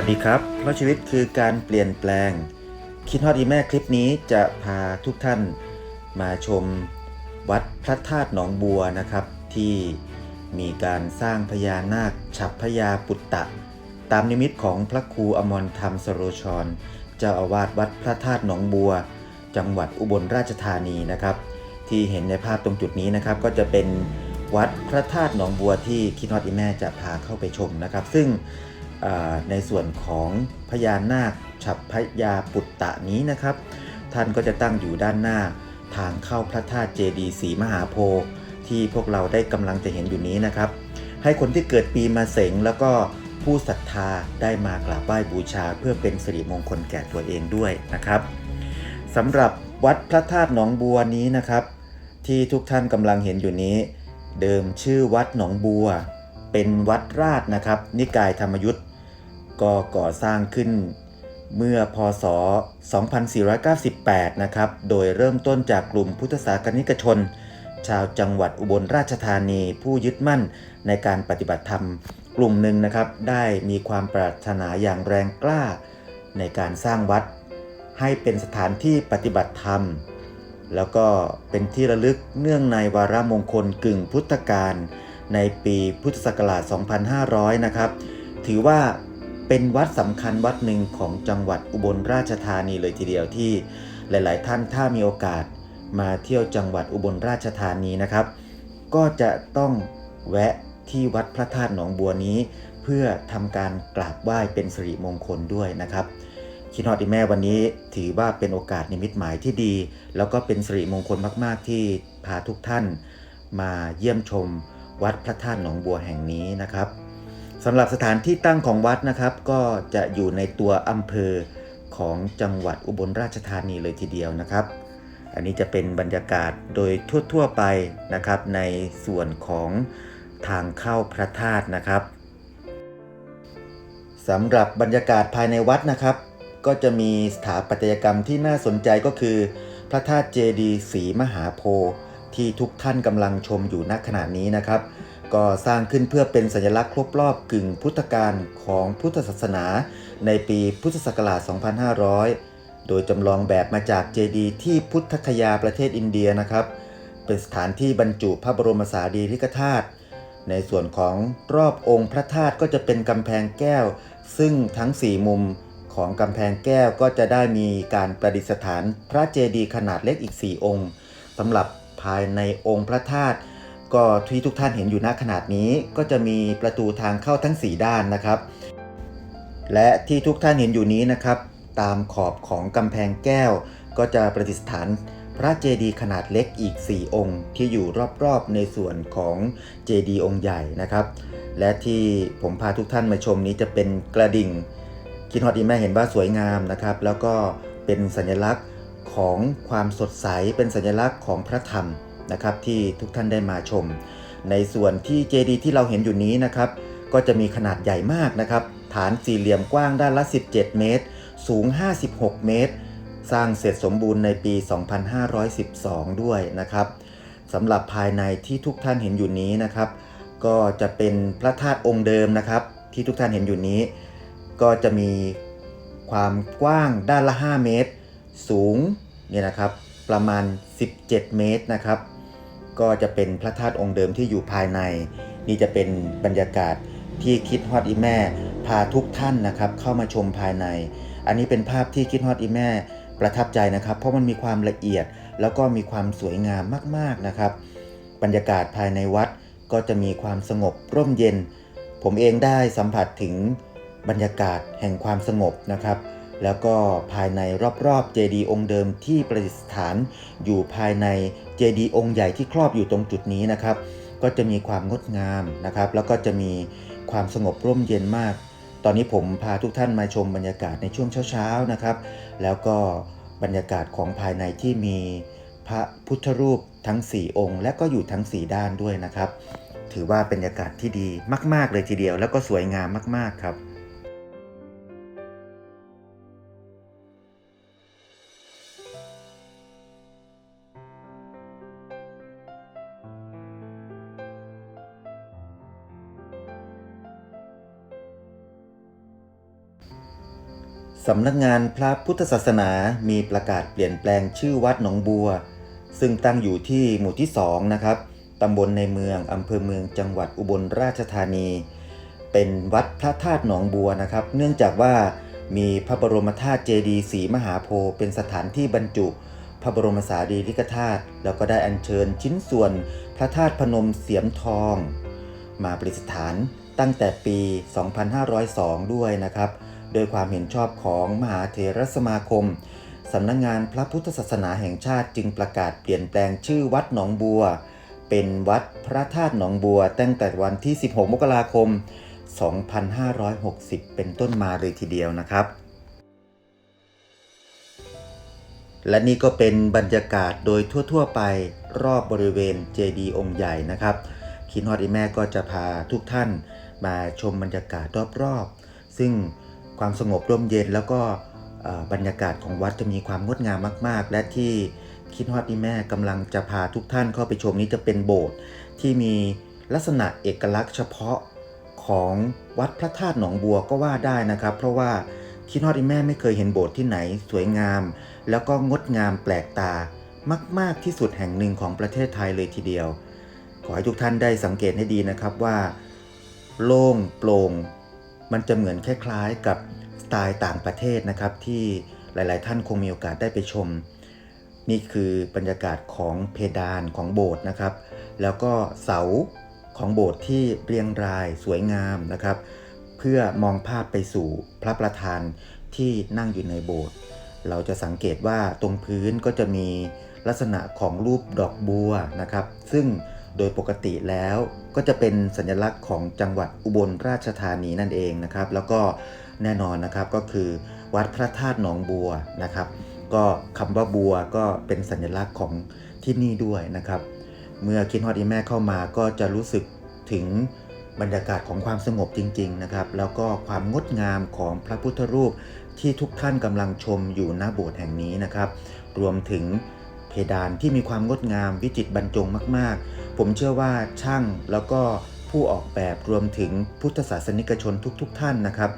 วัสดีครับ เพราะชีวิตคือการเปลี่ยนแปลง คิดฮอดอีแม่คลิปนี้จะพาทุกท่านมาชมวัดพระธาตุหนองบัวนะครับ ที่มีการสร้างพญานาคฉับพญาปุตตะ ตามนิมิตของพระครูอมรธรรมสโรชรเจ้าอาวาสวัดพระธาตุหนองบัว จังหวัดอุบลราชธานีนะครับ ที่เห็นในภาพตรงจุดนี้นะครับ ก็จะเป็นวัดพระธาตุหนองบัวที่คิดฮอดอีแม่จะพาเข้าไปชมนะครับ ซึ่ง ในส่วนของพญานาคฉับพญาปุตตะนี้นะครับ ท่านก็จะตั้งอยู่ด้านหน้าทางเข้าพระธาตุเจดีย์ศรีมหาโพธิ์ที่พวกเราได้กำลังจะเห็นอยู่นี้นะครับ ให้คนที่เกิดปีมาเสงแล้วก็ผู้ศรัทธาได้มากราบไหว้บูชา เพื่อเป็นสิริมงคลแก่ตัวเองด้วยนะครับสำหรับวัดพระธาตุหนองบัวนี้นะครับ ที่ทุกท่านกำลังเห็นอยู่นี้ เดิมชื่อวัดหนองบัว เป็นวัดราชนะครับ นิกายธรรมยุทธ์ ก็ก่อสร้างขึ้นเมื่อพศ 2498 นะครับ โดยเริ่มต้นจากกลุ่มพุทธศาสนิกชน ชาวจังหวัดอุบลราชธานีผู้ยึดมั่นในการปฏิบัติธรรม กลุ่มหนึ่งนะครับ ได้มีความปรารถนาอย่างแรงกล้า ในการสร้างวัด ให้เป็นสถานที่ปฏิบัติธรรม แล้วก็เป็นที่ระลึกเนื่องในวาระมงคลกึ่งพุทธกาลในปีพุทธศักราช 2500 นะครับ ถือว่า เป็นวัดสำคัญวัดหนึ่งของจังหวัดอุบลราชธานีเลยทีเดียวที่หลาย ๆ ท่านถ้ามีโอกาสมาเที่ยวจังหวัดอุบลราชธานีนะครับ ก็จะต้องแวะที่วัดพระธาตุหนองบัวนี้ เพื่อทำการกราบไหว้เป็นสิริมงคลด้วยนะครับคิดฮอดอีแม่วันนี้ถือว่าเป็นโอกาสนิมิตหมายที่ดี แล้วก็เป็นสิริมงคลมาก ๆ ที่พาทุกท่าน มาเยี่ยมชมวัดพระธาตุหนองบัวแห่งนี้นะครับ สำหรับสถานที่ตั้งของวัดนะครับ ก็จะอยู่ในตัวอำเภอของจังหวัดอุบลราชธานีเลยทีเดียวนะครับ อันนี้จะเป็นบรรยากาศโดยทั่วๆไปนะครับ ในส่วนของทางเข้าพระธาตุนะครับสำหรับบรรยากาศภายในวัดนะครับ ก็จะมีสถาปัตยกรรมที่น่าสนใจก็คือ พระธาตุเจดีย์ศรีมหาโพธิ์ที่ทุกท่านกำลังชมอยู่ณขณะนี้นะครับ ก็สร้างขึ้นเพื่อเป็นสัญลักษณ์ครบรอบกึ่งพุทธกาลของพุทธศาสนา ในปีพุทธศักราช 2500 โดยจำลองแบบมาจากเจดีย์ที่พุทธคยาประเทศอินเดียนะครับ เป็นสถานที่บรรจุพระบรมสารีริกธาตุในส่วนของรอบองค์พระธาตุก็จะเป็นกำแพงแก้ว ซึ่งทั้ง 4 มุมของกำแพงแก้วก็จะได้มีการประดิษฐานพระเจดีย์ขนาดเล็กอีก 4 องค์สำหรับภายในองค์พระธาตุ ก็ที่ทุกท่านเห็นอยู่ณขนาดนี้ก็จะมีประตูทางเข้าทั้ง 4 ด้านนะครับ และที่ทุกท่านเห็นอยู่นี้นะครับ ตามขอบของกำแพงแก้ว ก็จะประดิษฐานพระเจดีย์ขนาดเล็กอีก 4 องค์ ที่อยู่รอบๆในส่วนของเจดีย์องค์ใหญ่นะครับ และที่ผมพาทุกท่านมาชมนี้จะเป็นกระดิ่งคิดฮอดอีแม่เห็นว่าสวยงามนะครับ แล้วก็เป็นสัญลักษณ์ของความสดใสเป็นสัญลักษณ์ของพระธรรม นะครับที่ทุกท่านได้มาชม ในส่วนที่เจดีย์ที่เราเห็นอยู่นี้นะครับก็จะมีขนาดใหญ่มากนะครับ ฐานสี่เหลี่ยมกว้างด้านละ 17 เมตร สูง 56 เมตร สร้างเสร็จสมบูรณ์ในปี 2512 ด้วยนะครับสำหรับภายในที่ทุกท่านเห็นอยู่นี้นะครับ ก็จะเป็นพระธาตุองค์เดิมนะครับ ที่ทุกท่านเห็นอยู่นี้ ก็จะมีความกว้างด้านละ 5 เมตร สูงเนี่ยนะครับประมาณ 17 เมตรนะครับ ก็จะเป็นพระธาตุองค์เดิมที่อยู่ภายใน นี่จะเป็นบรรยากาศที่คิดฮอดอีแม่ พาทุกท่านนะครับเข้ามาชมภายใน อันนี้เป็นภาพที่คิดฮอดอีแม่ ประทับใจนะครับ เพราะมันมีความละเอียดแล้วก็มีความสวยงามมากๆนะครับ บรรยากาศภายในวัดก็จะมีความสงบร่มเย็น ผมเองได้สัมผัสถึงบรรยากาศแห่งความสงบนะครับ แล้วก็ภายในรอบๆเจดีย์องค์เดิมที่ประดิษฐาน อยู่ภายในเจดีย์องค์ใหญ่ที่ครอบอยู่ตรงจุดนี้นะครับ ก็จะมีความงดงามนะครับ แล้วก็จะมีความสงบร่มเย็นมาก ตอนนี้ผมพาทุกท่านมาชมบรรยากาศในช่วงเช้าๆนะครับ แล้วก็บรรยากาศของภายในที่มีพระพุทธรูปทั้ง 4 องค์ และก็อยู่ทั้ง 4 ด้านด้วยนะครับ ถือว่าเป็นบรรยากาศที่ดีมาก ๆ เลยทีเดียว แล้วก็สวยงามมาก ๆ ครับ สำนักงานพระพุทธศาสนามีประกาศเปลี่ยนแปลงชื่อวัดหนองบัว ซึ่งตั้งอยู่ที่หมู่ที่2นะครับตำบลในเมืองอำเภอเมืองจังหวัดอุบลราชธานี เป็นวัดพระธาตุหนองบัวนะครับ เนื่องจากว่ามีพระบรมธาตุเจดีย์ศรีมหาโพธิ์เป็นสถานที่บรรจุ พระบรมสารีริกธาตุแล้วก็ได้อัญเชิญชิ้นส่วนพระธาตุพนมเสียมทอง มาประดิษฐานตั้งแต่ปี 2502 ด้วยนะครับ โดยความเห็นชอบของมหาเถรสมาคมสำนักงงานพระพุทธศาสนาแห่งชาติจึงประกาศเปลี่ยนแปลงชื่อวัดหนองบัว เป็นวัดพระธาตุหนองบัว ตั้งแต่วันที่ 16 มกราคม 2560 เป็นต้นมาเลยทีเดียวนะครับ และนี่ก็เป็นบรรยากาศโดยทั่ว ๆ ไปรอบบริเวณเจดีย์องค์ใหญ่นะครับคินฮอดอีแม่ก็จะพาทุกท่านมาชมบรรยากาศรอบๆ ซึ่ง ความสงบร่มเย็นแล้วก็บรรยากาศของวัดจะมีความงดงามมาก ๆ และที่คิดฮอดอีแม่กำลังจะพาทุกท่านเข้าไปชมนี้จะเป็นโบสถ์ที่มีลักษณะเอกลักษณ์เฉพาะของวัดพระธาตุหนองบัวก็ว่าได้นะครับ เพราะว่าคิดฮอดอีแม่ไม่เคยเห็นโบสถ์ที่ไหนสวยงาม แล้วก็งดงามแปลกตามาก ๆ ที่สุดแห่งหนึ่งของประเทศไทยเลยทีเดียว ขอให้ทุกท่านได้สังเกตให้ดีนะครับว่า โล่งโปร่ง มันจะเหมือนคล้ายๆกับสไตล์ต่างประเทศนะครับ ที่หลายๆ ท่านคงมีโอกาสได้ไปชม นี่คือบรรยากาศของเพดานของโบสถ์นะครับ แล้วก็เสาของโบสถ์ที่เรียงรายสวยงามนะครับ เพื่อมองภาพไปสู่พระประธานที่นั่งอยู่ในโบสถ์เราจะสังเกตว่าตรงพื้นก็จะมีลักษณะของรูปดอกบัวนะครับ ซึ่ง โดยปกติแล้วก็จะเป็นสัญลักษณ์ของจังหวัดอุบลราชธานีนั่นเองนะครับ แล้วก็แน่นอนนะครับก็คือวัดพระธาตุหนองบัวนะครับ ก็คำว่าบัวก็เป็นสัญลักษณ์ของที่นี่ด้วยนะครับ เมื่อคิดฮอดอีแม่เข้ามาก็จะรู้สึกถึงบรรยากาศของความสงบจริง ๆนะครับ แล้วก็ความงดงามของพระพุทธรูปที่ทุกท่านกำลังชมอยู่หน้าโบสถ์แห่งนี้นะครับ รวมถึง ดานที่มีความงดงามวิจิตรบรรจงมาก ๆ ผมเชื่อว่าช่างแล้วก็ผู้ออกแบบรวมถึงพุทธศาสนิกชนทุกๆท่านนะครับ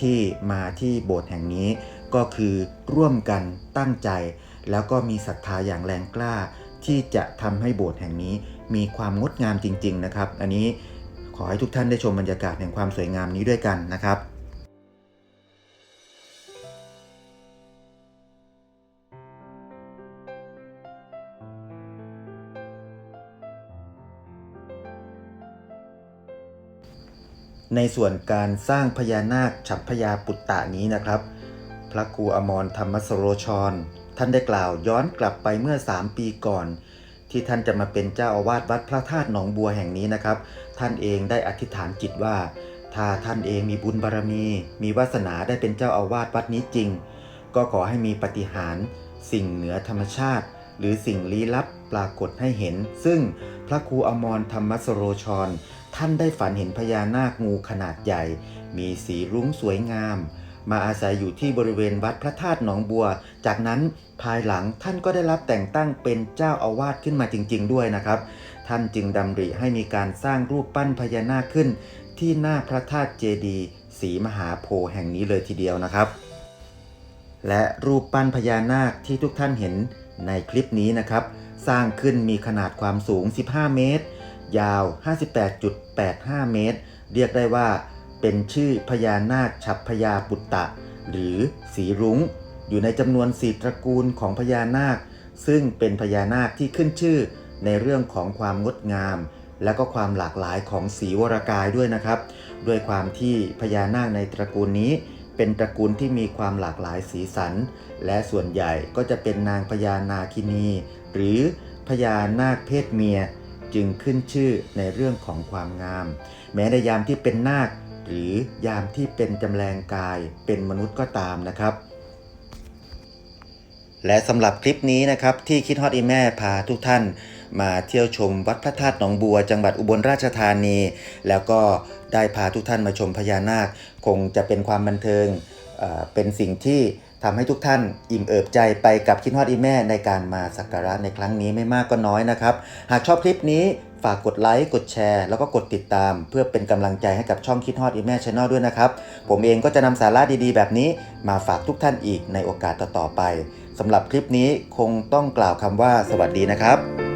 ที่มาที่โบสถ์แห่งนี้ก็คือร่วมกันตั้งใจ แล้วก็มีศรัทธาอย่างแรงกล้า ที่จะทำให้โบสถ์แห่งนี้มีความงดงามจริง ๆ นะครับ อันนี้ขอให้ทุกท่านได้ชมบรรยากาศแห่งความสวยงามนี้ด้วยกันนะครับ ในส่วนการสร้างพญานาคฉัพพยาปุตตะนี้นะครับ พระครูอมรธรรมสโรชร ท่านได้กล่าวย้อนกลับไปเมื่อ 3 ปีก่อน ที่ท่านจะมาเป็นเจ้าอาวาสวัดพระธาตุหนองบัวแห่งนี้นะครับ ท่านเองได้อธิษฐานจิตว่า ถ้าท่านเองมีบุญบารมี มีวาสนาได้เป็นเจ้าอาวาสวัดนี้จริง ก็ขอให้มีปฏิหารสิ่งเหนือธรรมชาติ หรือสิ่งลี้ลับปรากฏให้เห็น ซึ่งพระครูอมรธรรมสโรชร ท่านได้ฝันเห็นพญานาคงูขนาดใหญ่ มีสีรุ้งสวยงาม มาอาศัยอยู่ที่บริเวณวัดพระธาตุหนองบัว จากนั้นภายหลังท่านก็ได้รับแต่งตั้งเป็นเจ้าอาวาสขึ้นมาจริง ๆ ด้วยนะครับ ท่านจึงดำริให้มีการสร้างรูปปั้นพญานาคขึ้น ที่หน้าพระธาตุเจดีย์ศรีมหาโพธิ์แห่งนี้เลยทีเดียวนะครับ และรูปปั้นพญานาคที่ทุกท่านเห็นในคลิปนี้นะครับ สร้างขึ้นมีขนาดความสูง 15 เมตร ยาว 58.85 เมตร เรียกได้ว่าเป็นชื่อพญานาคฉับพญาปุตตะ หรือสีรุง้ง อยู่ในจำนวนสี่ตระกูลของพญานาค ซึ่งเป็นพญานาคที่ขึ้นชื่อในเรื่องของความงดงาม และก็ความหลากหลายของสีวรกายด้วยนะครับ ด้วยความที่พญานาคในตระกูลนี้ เป็นตระกูลที่มีความหลากหลายสีสัน และส่วนใหญ่ก็จะเป็นนางพญานาคินี หรือพญานาคเพศเมีย จึงขึ้นชื่อในเรื่องของความงาม แม้ในยามที่เป็นนาค หรือยามที่เป็นจำแรงกายเป็นมนุษย์ก็ตามนะครับ และสำหรับคลิปนี้นะครับที่คิดฮอตอีแม่พาทุกท่านมาเที่ยวชมวัดพระธาตุหนองบัว จังหวัดอุบลราชธานี แล้วก็ได้พาทุกท่านมาชมพญานาค คงจะเป็นความบันเทิงเอ่อเป็นสิ่งที่ ทำให้ทุกท่านอิ่มเอิบใจไปกับคิดฮอดอีแม่ในการมาสักการะในครั้งนี้ไม่มากก็น้อยนะครับ หากชอบคลิปนี้ฝากกดไลค์กดแชร์ แล้วก็กดติดตาม เพื่อเป็นกำลังใจให้กับช่องคิดฮอดอีแม่ช n แนลด้วยนะครับ ผมเองก็จะนำสาระดีๆ แบบนี้มาฝากทุกท่านอีกในโอกาสต่อๆไปสำหรับคลิปนี้คงต้องกล่าวคำว่าสวัสดีนะครับ